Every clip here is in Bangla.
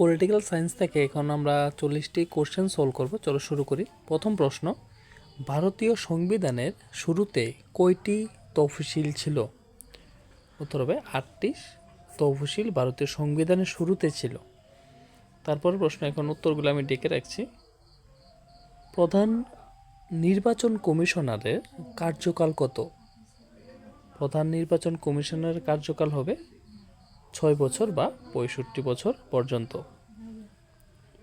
পলিটিক্যাল সায়েন্স থেকে এখন আমরা চল্লিশটি কোশ্চেন সলভ করব। চলো শুরু করি। প্রথম প্রশ্ন, ভারতীয় সংবিধানের শুরুতে কয়টি তফসিল ছিল? উত্তর হবে আটটি তফসিল ভারতীয় সংবিধানের শুরুতে ছিল। তারপর প্রশ্ন, এখন উত্তরগুলো আমি ডেকে রাখছি। প্রধান নির্বাচন কমিশনারের কার্যকাল কত? প্রধান নির্বাচন কমিশনারের কার্যকাল হবে ছয় বছর বা পঁয়ষট্টি বছর পর্যন্ত।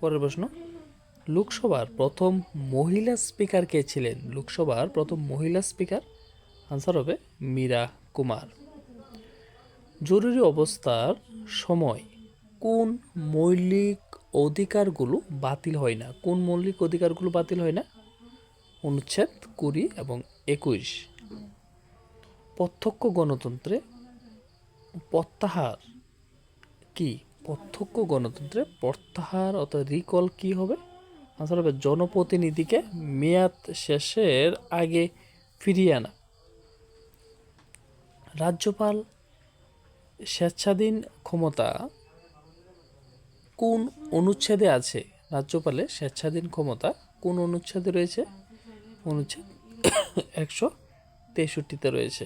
পরের প্রশ্ন, লোকসভার প্রথম মহিলা স্পিকার কে ছিলেন? লোকসভার প্রথম মহিলা স্পিকার? আনসার হবে মীরা কুমার। জরুরি অবস্থার সময় কোন মৌলিক অধিকারগুলো বাতিল হয় না? কোন মৌলিক অধিকারগুলো বাতিল হয় না? অনুচ্ছেদ কুড়ি এবং একুশ। প্রত্যক্ষ গণতন্ত্রে প্রত্যাহার কি? প্রত্যক্ষ গণতন্ত্রে প্রত্যাহার অর্থাৎ রিকল কি হবে? আনসার হবে জনপ্রতিনিধিকে মেয়াদ শেষের আগে ফিরিয়ে আনা। রাজ্যপাল স্বেচ্ছাধীন ক্ষমতা কোন অনুচ্ছেদে আছে? রাজ্যপালের স্বেচ্ছাধীন ক্ষমতা কোন অনুচ্ছেদে রয়েছে? অনুচ্ছেদ একশো তেষট্টিতে রয়েছে।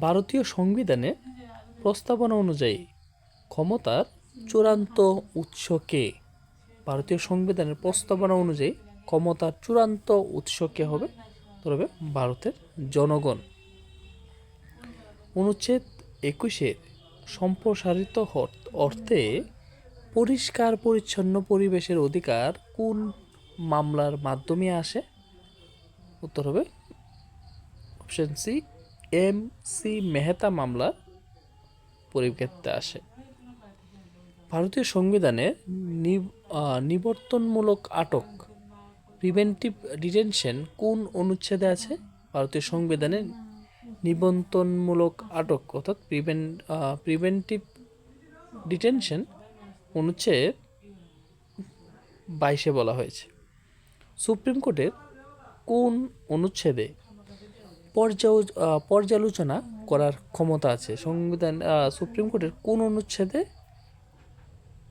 ভারতীয় সংবিধানে প্রস্তাবনা অনুযায়ী ক্ষমতার চূড়ান্ত উৎসকে ভারতীয় সংবিধানের প্রস্তাবনা অনুযায়ী ক্ষমতার চূড়ান্ত উৎসকে হবে? তবে ভারতের জনগণ। অনুচ্ছেদ একুশের সম্প্রসারিত অর্থে পরিষ্কার পরিচ্ছন্ন পরিবেশের অধিকার কোন মামলার মাধ্যমে আসে? উত্তর হবে option C, M C Mehta মামলার পরিপ্রেক্ষিতে আসে। ভারতীয় সংবিধানে নিবর্তনমূলক আটক প্রিভেন্টিভ ডিটেনশন কোন অনুচ্ছেদে আছে? ভারতীয় সংবিধানে নিবন্তনমূলক আটক অর্থাৎ প্রিভেন প্রিভেন্টিভ ডিটেনশন অনুচ্ছেদ বাইশে বলা হয়েছে। সুপ্রিম কোর্টের কোন অনুচ্ছেদে পর্যালোচনা করার ক্ষমতা আছে। সংবিধান সুপ্রিম কোর্টের কোন অনুচ্ছেদে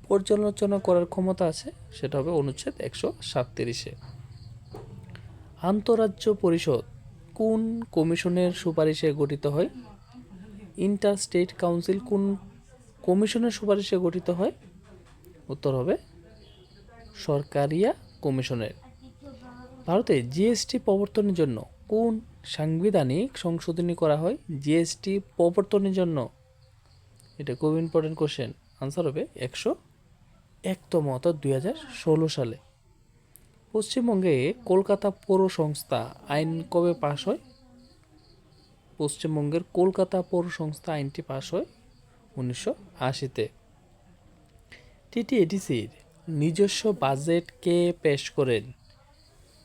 পর্যালোচনা করার ক্ষমতা আছে, সেটা হবে অনুচ্ছেদ একশো সাতত্রিশে। আন্তরাজ্য পরিষদ কোন কমিশনের সুপারিশে গঠিত হয়? ইন্টার স্টেট কাউন্সিল কোন কমিশনের সুপারিশে গঠিত হয়? উত্তর হবে, সরকারিয়া কমিশনের। ভারতে জিএসটি প্রবর্তনের জন্য কোন সাংবিধানিক সংশোধনী করা হয়? জিএসটি প্রবর্তনের জন্য। এটা খুব ইম্পর্টেন্ট কোশ্চেন আনসার হবে একশো একতম অর্থাৎ দুই হাজার ষোলো সালে। পশ্চিমবঙ্গে কলকাতা পৌর সংস্থা আইন কবে পাশ হয়? পশ্চিমবঙ্গের কলকাতা পৌর সংস্থা আইনটি পাশ হয় উনিশশো আশিতে। টিটিএডিসির নিজস্ব বাজেট কে পেশ করেন?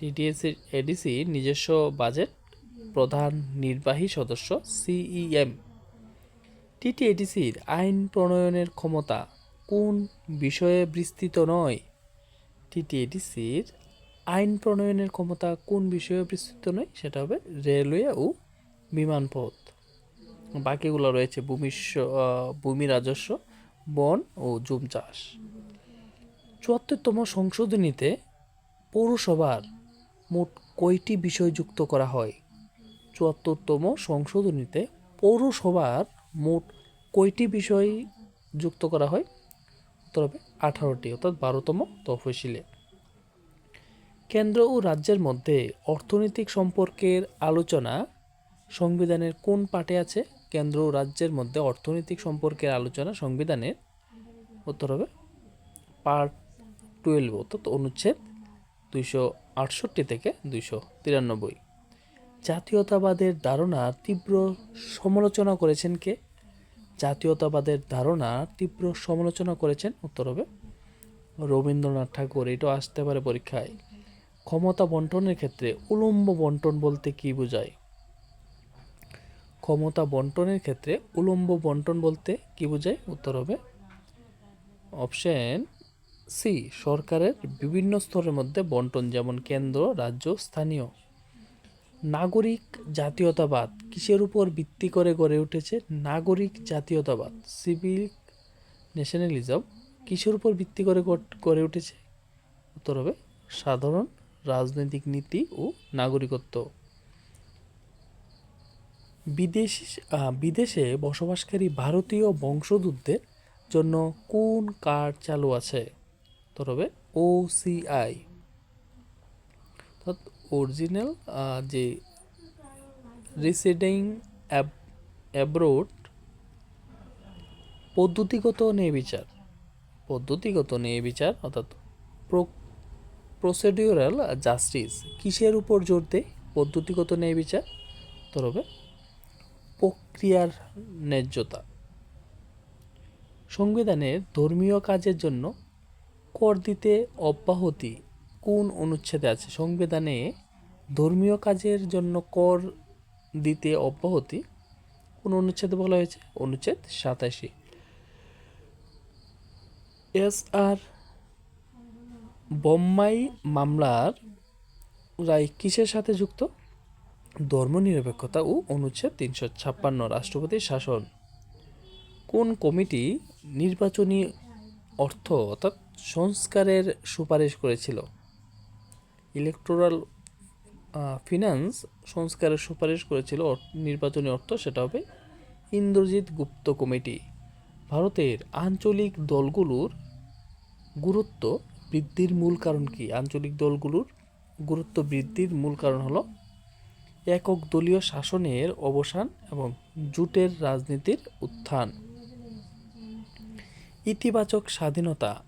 টিটিএসির এডিসির নিজস্ব বাজেট প্রধান নির্বাহী সদস্য, সিইএম। টিটিএডিসির আইন প্রণয়নের ক্ষমতা কোন বিষয়ে বিস্তৃত নয়? টিটিএডিসির আইন প্রণয়নের ক্ষমতা কোন বিষয়ে বিস্তৃত নয় সেটা হবে রেলওয়ে ও বিমানপথ। বাকিগুলো রয়েছে ভূমি ভূমি রাজস্ব, বন ও জুম চাষ। চুয়াত্তরতম সংশোধনীতে পৌরসভার মোট কয়টি বিষয় যুক্ত করা হয়? চুয়াত্তরতম সংশোধনীতে পৌরসভার মোট কয়টি বিষয় যুক্ত করা হয়? উত্তর হবে আঠারোটি, অর্থাৎ বারোতম তফসিলে। কেন্দ্র ও রাজ্যের মধ্যে অর্থনৈতিক সম্পর্কের আলোচনা সংবিধানের কোন পাঠে আছে? কেন্দ্র ও রাজ্যের মধ্যে অর্থনৈতিক সম্পর্কের আলোচনা সংবিধানের উত্তর হবে পার্ট টুয়েলভ, অর্থাৎ অনুচ্ছেদ দুইশো আটষট্টি থেকে দুইশো তিরানব্বই। জাতীয়তাবাদের ধারণা তীব্র সমালোচনা করেছেন কে? জাতীয়তাবাদের ধারণা তীব্র সমালোচনা করেছেন উত্তর হবে রবীন্দ্রনাথ ঠাকুর। এটাও আসতে পারে পরীক্ষায়। ক্ষমতা বন্টনের ক্ষেত্রে উলম্ব বন্টন বলতে কি বোঝায়? ক্ষমতা বন্টনের ক্ষেত্রে উলম্ব বন্টন বলতে কি বোঝায়? উত্তর হবে অপশন সি সরকারের বিভিন্ন স্তরের মধ্যে বন্টন, যেমন কেন্দ্র, রাজ্য, স্থানীয়। নাগরিক জাতীয়তাবাদ কিসের উপর ভিত্তি করে গড়ে উঠেছে? নাগরিক জাতীয়তাবাদ, সিভিল ন্যাশনালিজম কিসের উপর ভিত্তি করে গড়ে উঠেছে? উত্তর হবে, সাধারণ রাজনৈতিক নীতি ও নাগরিকত্ব। বিদেশ বিদেশে বসবাসকারী ভারতীয় বংশোদ্ভূতদের জন্য কোন কার্ড চালু আছে? উত্তর হবে ওসিআই অর্থাৎ অরিজিনাল যে রিসিডিং অ্যাব্রোড পদ্ধতিগত ন্যায় বিচার। পদ্ধতিগত ন্যায় বিচার, অর্থাৎ প্রসিডিউরাল জাস্টিস কিসের উপর জোর দেয়? পদ্ধতিগত ন্যায় বিচার, উত্তর হবে প্রক্রিয়ার ন্যায্যতা। সংবিধানের ধর্মীয় কাজের জন্য কর দিতে অব্যাহতি কোন অনুচ্ছেদে আছে? সংবিধানে ধর্মীয় কাজের জন্য কর দিতে অব্যাহতি কোন অনুচ্ছেদে বলা হয়েছে? অনুচ্ছেদ সাতাশি। এস আর বোম্মাই মামলার রায় কিসের সাথে যুক্ত? ধর্মনিরপেক্ষতা ও অনুচ্ছেদ তিনশো ছাপ্পান্ন রাষ্ট্রপতির শাসন। কোন কমিটি নির্বাচনী অর্থ অর্থাৎ সংস্কারের সুপারিশ করেছিল। ইলেকটোরাল ফিনান্স সংস্কারের সুপারিশ করেছিল। নির্বাচনী অর্থ সেটা হবে ইন্দ্রজিৎ গুপ্ত কমিটি। ভারতের আঞ্চলিক দলগুলোর গুরুত্ব বৃদ্ধির মূল কারণ কি? আঞ্চলিক দলগুলোর গুরুত্ব বৃদ্ধির মূল কারণ হলো একক দলীয় শাসনের অবসান এবং জোটের রাজনীতির উত্থান। ইতিবাচক স্বাধীনতা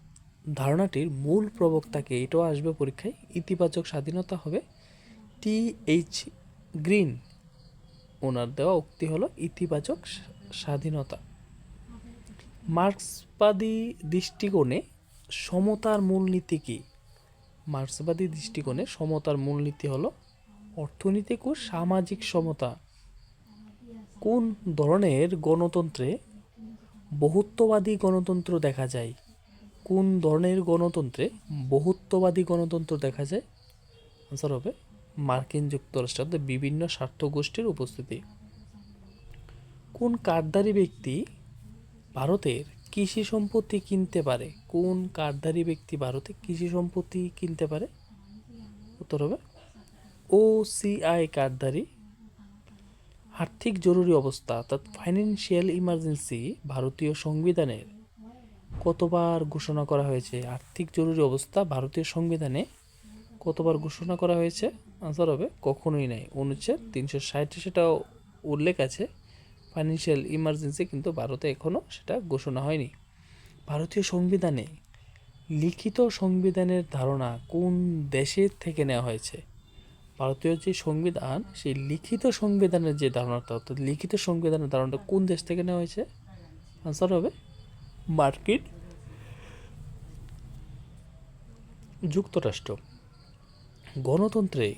ধারণাটির মূল প্রবক্তাকে এটাও আসবে পরীক্ষায়, ইতিবাচক স্বাধীনতা হবে টি এইচ গ্রিন। ওনার দেওয়া উক্তি হলো ইতিবাচক স্বাধীনতা। মার্ক্সবাদী দৃষ্টিকোণে সমতার মূলনীতি কী? মার্ক্সবাদী দৃষ্টিকোণে সমতার মূলনীতি হলো অর্থনৈতিক ও সামাজিক সমতা। কোন ধরনের গণতন্ত্রে বহুত্ববাদী গণতন্ত্র দেখা যায়? কোন ধরনের গণতন্ত্রে বহুত্ববাদী গণতন্ত্র দেখা যায়? আনসার হবে মার্কিন যুক্তরাষ্ট্রের বিভিন্ন স্বার্থ গোষ্ঠীর উপস্থিতি। কোন কার্ডধারী ব্যক্তি ভারতের কৃষি সম্পত্তি কিনতে পারে? কোন কার্ডধারী ব্যক্তি ভারতে কৃষি সম্পত্তি কিনতে পারে? উত্তর হবে ও সিআই কার্ডধারী আর্থিক জরুরি অবস্থা, অর্থাৎ ফাইন্যান্সিয়াল ইমার্জেন্সি ভারতীয় সংবিধানের কতবার ঘোষণা করা হয়েছে? আর্থিক জরুরি অবস্থা ভারতীয় সংবিধানে কতবার ঘোষণা করা হয়েছে? আনসার হবে, কখনোই নাই। অনুচ্ছেদ তিনশো ষাটে, সেটাও উল্লেখ আছে। ফাইন্যান্সিয়াল ইমার্জেন্সি কিন্তু ভারতে এখনও সেটা ঘোষণা হয়নি। ভারতীয় সংবিধানে লিখিত সংবিধানের ধারণা কোন দেশের থেকে নেওয়া হয়েছে? ভারতীয় যে সংবিধান, সেই লিখিত সংবিধানের যে ধারণাটা, অর্থাৎ লিখিত সংবিধানের ধারণাটা কোন দেশ থেকে নেওয়া হয়েছে? আনসার হবে মার্কিন যুক্তরাষ্ট্র। গণতন্ত্রে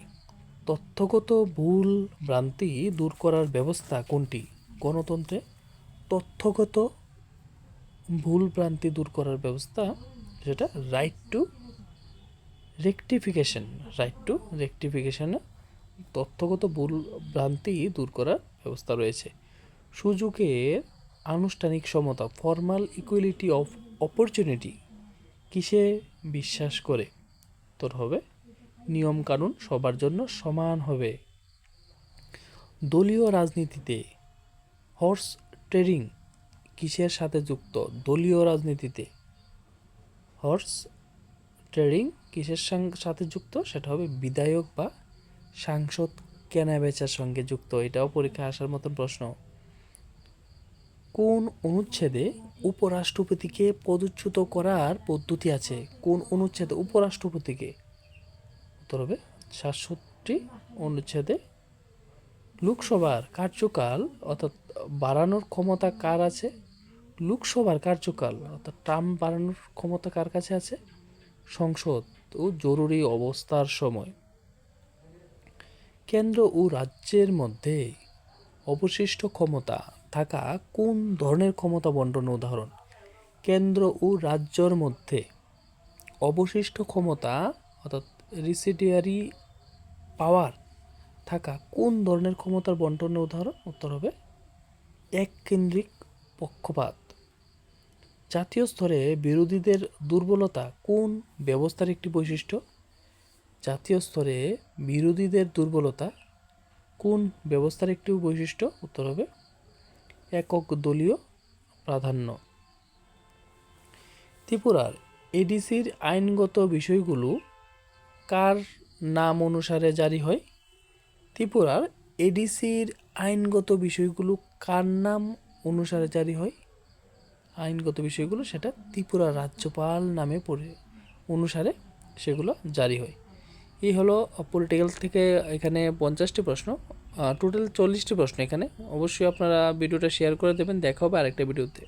তথ্যগত ভুল ভ্রান্তি দূর করার ব্যবস্থা কোনটি? গণতন্ত্রে তথ্যগত ভুল ভ্রান্তি দূর করার ব্যবস্থা সেটা right to rectification right to রেকটিফিকেশনে তথ্যগত ভুল ভ্রান্তি দূর করার ব্যবস্থা রয়েছে। সুযোগের আনুষ্ঠানিক সমতা ফর্মাল ইকুয়ালিটি অফ অপরচুনিটি কিসে বিশ্বাস করে? তোর হবে নিয়ম কানুন সবার জন্য সমান হবে। দলীয় রাজনীতিতে হর্স ট্রেডিং কিসের সাথে যুক্ত? দলীয় রাজনীতিতে হর্স ট্রেডিং কিসের সাথে যুক্ত? সেটা হবে বিধায়ক বা সাংসদ কেনা বেচার সঙ্গে যুক্ত। এটাও পরীক্ষায় আসার মতন প্রশ্ন। কোন অনুচ্ছেদে উপরাষ্ট্রপতিকে পদচ্যুত করার পদ্ধতি আছে? কোন অনুচ্ছেদে উপরাষ্ট্রপতিকে? উত্তর হবে সাতষট্টি অনুচ্ছেদে। লোকসভার কার্যকাল, অর্থাৎ বাড়ানোর ক্ষমতা কার আছে? লোকসভার কার্যকাল, অর্থাৎ টার্ম বাড়ানোর ক্ষমতা কার কাছে আছে? সংসদ ও জরুরি অবস্থার সময়। কেন্দ্র ও রাজ্যের মধ্যে অবশিষ্ট ক্ষমতা থাকা কোন ধরনের ক্ষমতা বন্টন উদাহরণ? কেন্দ্র ও রাজ্যর মধ্যে অবশিষ্ট ক্ষমতা অর্থাৎ রিসিডিয়ারি পাওয়ার থাকা কোন ধরনের ক্ষমতার বন্টনের উদাহরণ? উত্তর হবে এক কেন্দ্রিক পক্ষপাত। জাতীয় স্তরে বিরোধীদের দুর্বলতা কোন ব্যবস্থার একটি বৈশিষ্ট্য? জাতীয় স্তরে বিরোধীদের দুর্বলতা কোন ব্যবস্থার একটি বৈশিষ্ট্য? উত্তর হবে একক দলীয় প্রাধান্য। ত্রিপুরার এডিসির আইনগত বিষয়গুলো কার নাম অনুসারে জারি হয়? ত্রিপুরার এডিসির আইনগত বিষয়গুলো কার নাম অনুসারে জারি হয়? আইনগত বিষয়গুলো সেটা ত্রিপুরা রাজ্যপাল নামে পড়ে অনুসারে সেগুলো জারি হয়। এই হলো পলিটিক্যাল থেকে এখানে পঞ্চাশটি প্রশ্ন। টোটাল চল্লিশটি প্রশ্ন এখানে। অবশ্যই আপনারা ভিডিওটা শেয়ার করে দেবেন দেখা হবে আরেকটা ভিডিওতে